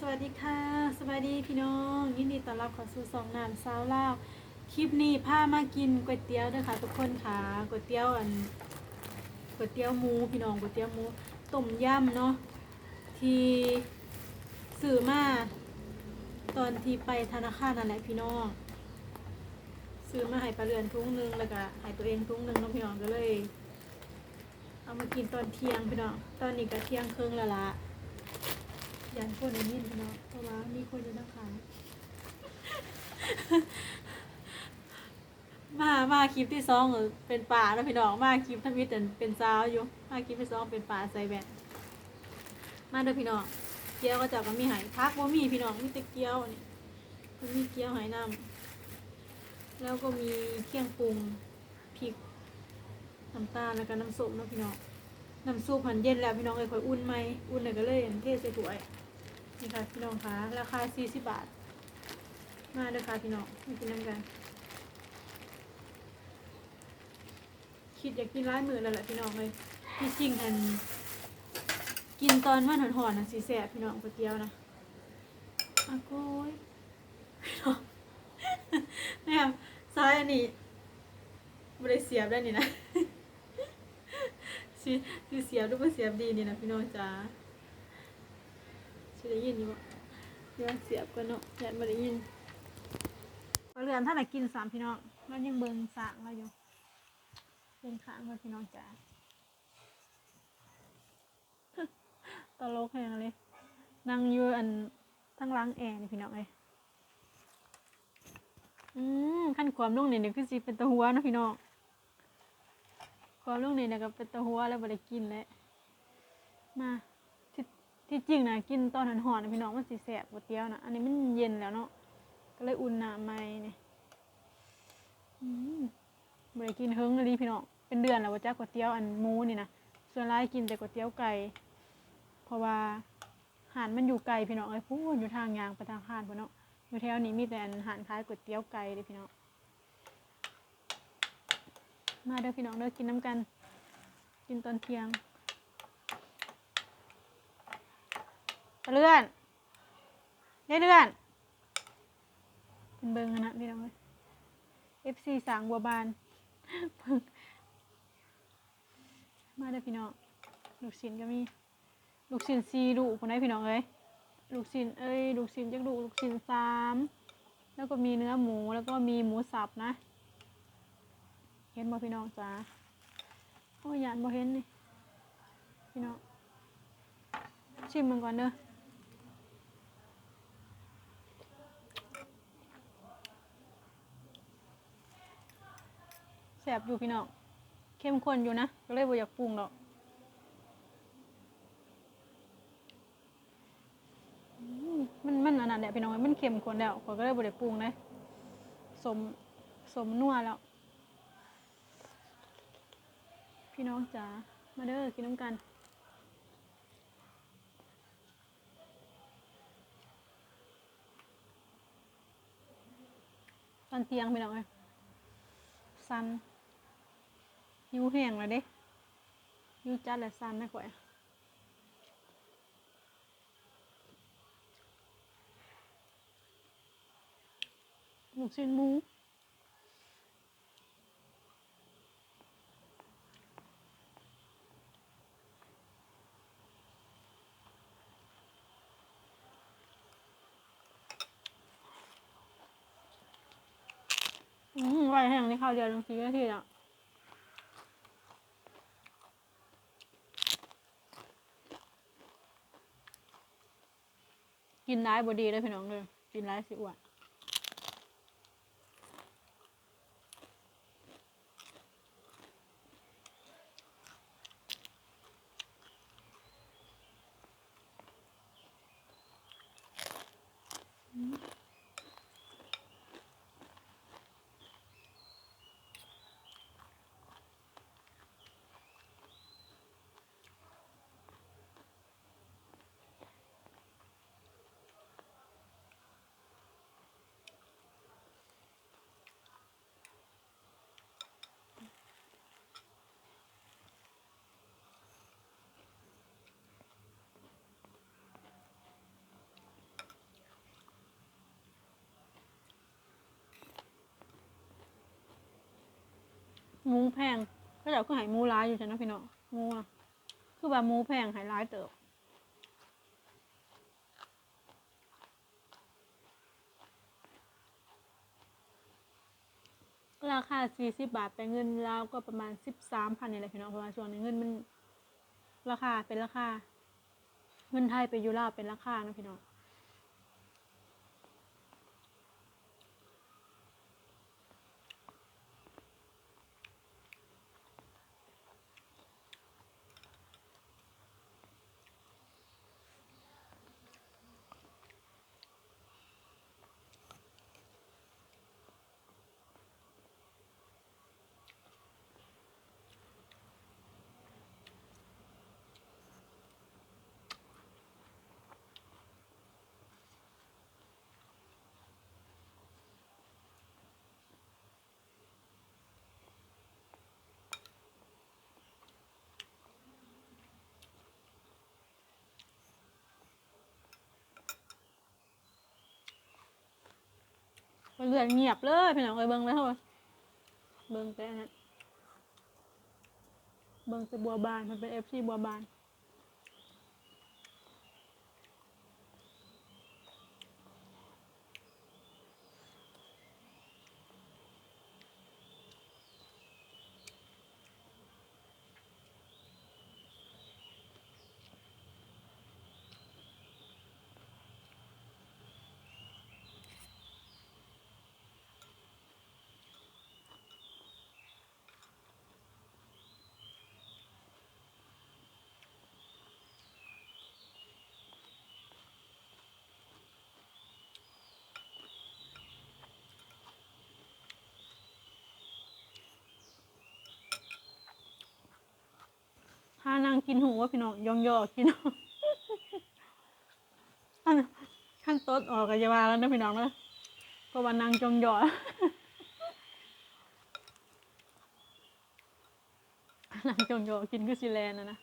สวัสดีค่ะ สวัสดีพี่น้อง ยินดีต้อนรับเข้าสู่สองนามสาวลาว คลิปนี้พามากินก๋วยเตี๋ยวเด้วยค่ะ ทุกคนค่ะก๋วยเตี๋ยวอันก๋วยเตี๋ยวหมูพี่น้องก๋วยเตี๋ยวหมูต้มยำเนาะที่ซื้อมาตอนที่ไปธนาคารนั่นแหละพี่น้องซื้อมาให้ปลาเรือนทุ่งหนึงแล้วก็ให้ตัวเองทุ่งหนึงน้องพี่น้องก็เลย เอามากินตอนเที่ยงพี่น้องตอนนี้ก็เที่ยงครึ่งแล้วละ ยันคนนี้เนาะเพราะว่ามีคนอยู่นะคะมามาคลิปที่สองเออเป็นป่าแล้วพี่น้องมาคลิปทวิตเป็นเป็นสาวอยู่มาคลิปที่สองเป็นป่าใส่แบนมาเด้อพี่น้องเกี๊ยวก็เจะก็มีไหายพักว่ามีพี่น้องมีแต่เกี๊ยวนี่มันมีเกี๊ยวไหน้ำแล้วก็มีเครื่องปรุงพริกน้ำตาลแล้วก็น้ำส้มนะพี่น้องน้ำซุปมันเย็นแล้วพี่น้องเอ้ยค่อยอุ่นไหมอุ่นเลยก็เลยเทใส่ถ้วย นี่ค่ะพี่น้องคะราคา 40 บาท มาเด้อค่ะพี่น้องมากินน้ำกัน คิดอยากกินร้ายมือแล้วแหละพี่น้องเลยที่จริงอันกินตอนมันหอนๆนะสีแสบพี่น้องก๋วยเตี๋ยวนะอาโก้ยพี่น้องแม่ซ้ายอันนี้บริเสียบได้นี่นะสิสิเสียบหรือว่าเสียบดีนี่นะพี่น้องจ๋า ได้ยินอยู่บ่เดี๋ยวเสียบกันเนาะอยากมาได้ยินพอเรือนท่านไหนกินสามพี่น้องแล้วยังเบิ่งสางเราอยู่เบิ่งข้างว่าพี่น้องจ๋าตลกแหงเลยนั่งอยู่อันทั้งล้างแอร์นี่พี่น้องเอ้ยอืมขั้นความลงนี่นี่ยคือสิเป็นตะหัวเนาะพี่น้องความลูกนี่เนี่ยก็เป็นตะหัวแล้วบ่ได้กินแล้วมา ที่จริงนะกินตอนหันหอนนะพี่น้องมันสิแสบก๋วยเตี๋ยวนะอันนี้มันเย็นแล้วเนาะก็เลยอุ่นน้ำใหม่เนี่อืมบ่ได้กินเฮิงเลยพี่น้องเป็นเดือนแล้วว่าจ้าก๋วยเตี๋ยวอันหมูนี่นะส่วนหลายกินแต่ก๋วยเตี๋ยวไก่เพราะว่าหานมันอยู่ไกลพี่น้องไอ้พูดอยู่ทางยางไปทางขานพุ่นเนาะอยู่แถวนี้มีแต่อันหานขายก๋วยเตี๋ยวไก่เลยพี่น้องมาเด้อพี่น้องเด้อกินน้ำกัน กินตอนเที่ยงไป เลื่อนได้เลื่อนเป็นเบิงนะพี่น้องเลย FC สางบัวบาน มาเด้พี่น้อง ลูกชิ้นก็มี ลูกชิ้นซีลูกคนไหนพี่น้องเอ้ยลูกชิ้นเอ้ย ลูกชิ้นจักลูกลูกชิ้นสามแล้วก็มีเนื้อหมูแล้วก็มีหมูสับนะ เห็นบ่พี่น้องจ้าโอ้ยยานบ่เห็นนี่พี่น้องชิมมันก่อนเด้อ แสบอยู่พี่น้องเข้มข้นอยู่นะก็เลยบ่อยากปรุงหรอกมันมันอันนั้นแหละพี่น้องมันเข้มข้นแล้วขอยก็เลยบ่ได้ปรุงเลยสมสมนัวแล้ว พี่น้องจ๋ามาเด้อกินน้ำกันตอนเตียงพี่น้องเอ้ยสัน หิวแห้งแล้วเด้หิวจัดและสันนะข่อยลูชิ้นหมูอืมไวแห้งนี่ข้าวเดียวลงทีนาทีแล้ กินร้ายบดีเลยพี่น้องเลยกินร้ายสิอ้วน มูแพงก็เดี๋ยวก็หายมูร้ายอยู่ใช่นะพี่น้องมูอะคือว่ามูแพงหายร้ายเติบราคา 40 บาท แต่เงินลาวก็ประมาณ 13พันนี่แหละพี่น้องเพราะว่าช่วงนี้เงินมันราคาเป็นราคา เงินไทยไปยูลาเป็นราคานะพี่น้อง เรือนเงียบเลยพี่น้องเอ้ยเบิ่งแล้วเบิ่งแต่นั่นเบิ่งแต่บัวบานมันเป็นเอฟซีบัวบาน ถ้านางกินหูว่าพี่น้องยองยอกินอันขั้นต้นออกกันจะมาแล้วนะพี่น้องนะเพราะว่านางจองยอนางจองยอกินคือซิแลนนะนะ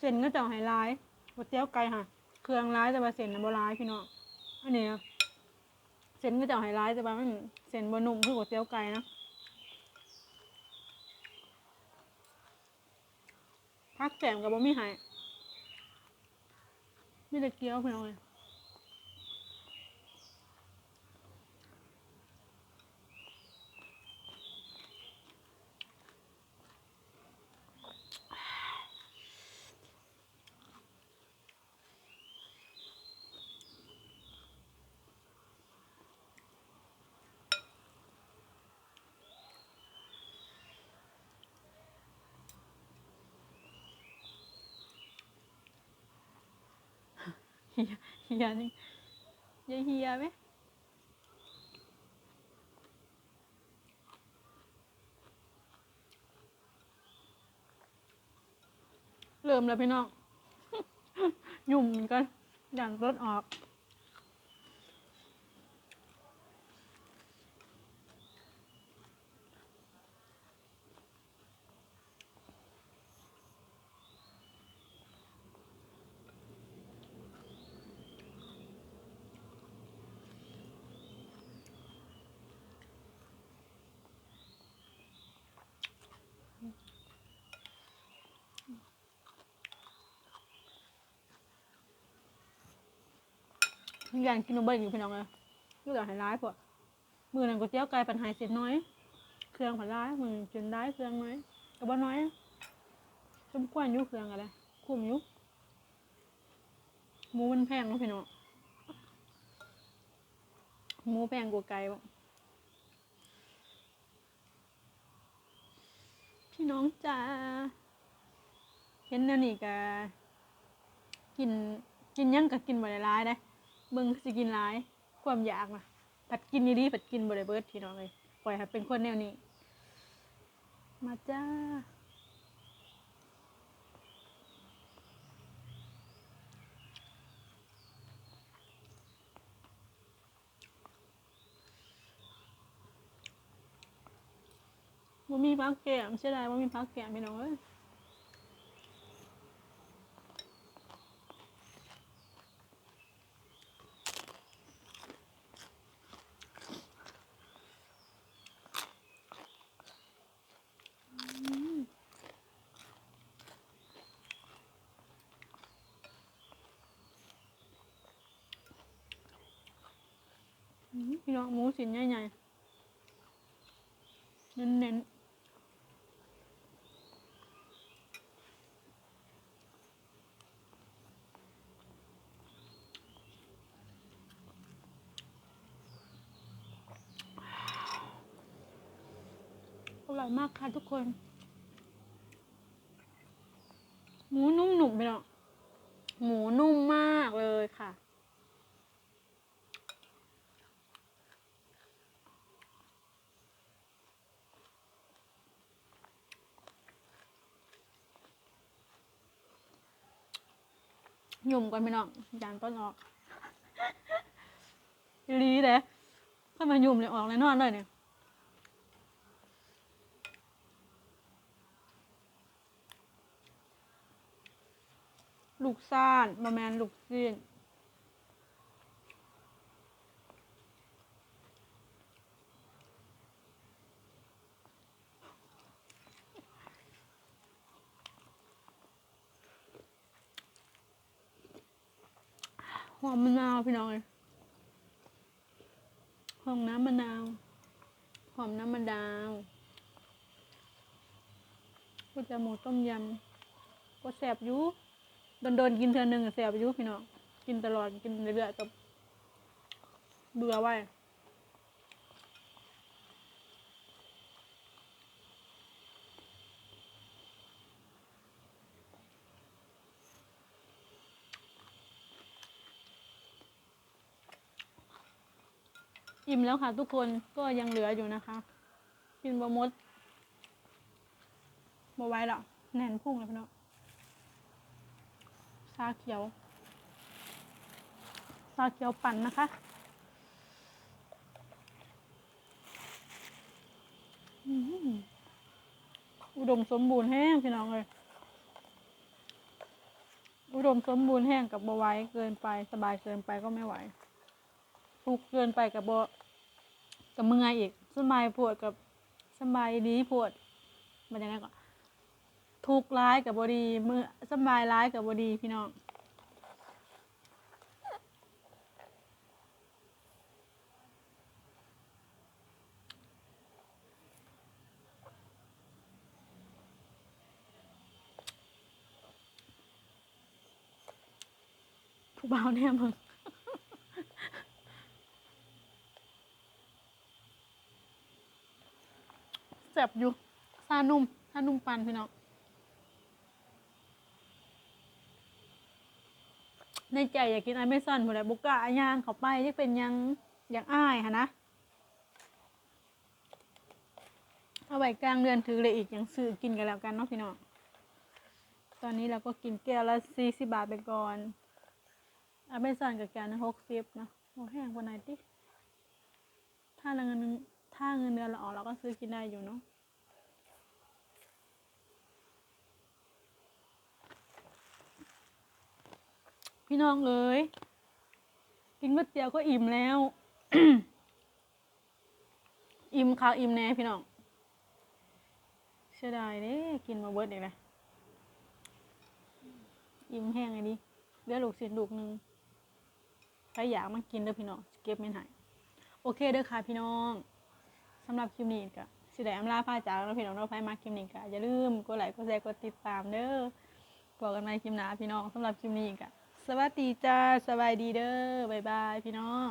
เส้นก็จะให้ร้ายก๋วยเตี๋ยวไก่ค่ะ เครื่องร้ายแต่ว่าเส้นน่ะบ่ร้ายพี่น้องอันนี้เส้นก็จะให้ร้ายแต่ว่ามันเส้นบ่นุ่มคือก๋วยเตี๋ยวไก่นะพักแสมกับบ่มีหายมีแต่เกี๊ยวพี่น้องเลย ฮียเฮียนี่ยายเฮียไหมเริ่มแล้วพี่น้อง ยุ่มกันอย่างรถออก ย่างกินนมเบิ้ลอยู่พี่น้องเลยลูกอยากให้ร้ายพวกมือนั่นก๋วยเตี๋ยวไก่ปันหายเสร็จน้อย เครื่องผัดร้ายมือจนได้เครื่องน้อยกับว่าน้อยสมควรอยุเครื่องอะไรคุ้มอยุหมูมันแพงเนาะพี่น้องหมูแพงกว่าไก่บ่พี่น้องจ้าเห็นแนวนี่กะกินกินยังกะกินบ่ได้ร้ายได้ มึงสิกินร้าย ความอยากนะผัดกินนี่ดีผัดกินบริเบิร์ดทีน้องเลยปล่อยครับเป็นคนแนวนี้ มาจ้าบ่มีพักแกมใช่ได้บ่มีพักแกมพี่น้องเอ้ย พี่น้องหมูสินใหญ่ๆ เน้นๆอร่อยมากค่ะทุกคน หมูนุ่มหนุ่มไปเนาะหมูนุ่มมากเลยค่ะ หยุ่มกันไปเนางยานต้นออกลีเด้ถ้ามาหยุ่มเลยออกเลยนอนเลยเนี่ยลูกซ่านบะแมนลูกซีนห อมมะนาวพี่น้องเลยหอมน้ำมะนาว หอมน้ำมะนาวก็จะหมูต้มยำก็แสบอยู่โดนๆกินเทือหนึงแสบอยู่พี่น้อง กินตลอดกินเรื่อยๆกับเบื่อไว้ อิ่มแล้วค่ะทุกคนก็ยังเหลืออยู่นะคะกินบะมดบะไว้แล้วแน่นพุ่งเลยพี่น้องชาเขียวชาเขียวปั่นนะคะอุดมสมบูรณ์แห้งพี่น้องเลยอุดมสมบูรณ์แห้งกับบะไว้เกินไปสบายเกินไปก็ไม่ไหว ทุกเกินไปกับบกับเมื่อยอีกสบายปวดกับสบายดีปวดมันยังไงก่อนทุกร้ายกับบดีเมื่อสบายร้ายกับบดีพี่น้องผู้บ่าวเนี่ยมึง แซ่บอยู่ซานุ่มซานุ่มปันพี่น้องในใจอยากกินไอเมซอนหมดเลยบุกกะอาย่างเขาไปที่เป็นยังย่างอ้ายค่ะนะเอาไว้กลางเดือนถือเลยอีกยังซื้อกินกันแล้วกันเนาะพี่น้องตอนนี้เราก็กินแก้วละสี่สิบาทไปก่อนอเมซอนกับแก้วละหกสิบนะโอ้แห้งกว่าไหนติถ้าเงินถ้าเงินเดือนเราออกเราก็ซื้อกินได้อยู่เนาะ พี่น้องเอ้ยกินก๋วยเตี๋ยวก็อิ่มแล้ว อิ่มข้าวอิ่มแน่พี่น้องเสียดายเด้กินมาเบิดอีกเลยอิ่มแห้งไงดิเหลือลูกศิษย์ลูกหนึ่งใครอยากมากินเด้อพี่น้องเก็บไม่หายโอเคเด้อค่ะพี่น้องสำหรับคลิปนี้ก็สิได้อำลาพาจากแล้วพี่น้องเราไปมาคลิปนี้ก็อย่าลืมกดไลค์กดแชร์กดติดตามเด้อบอกกันในคลิปหน้าพี่น้องสำหรับคลิปนี้ก็ สวัสดีจ้าสบายดีเด้อบ๊ายบายพี่น้อง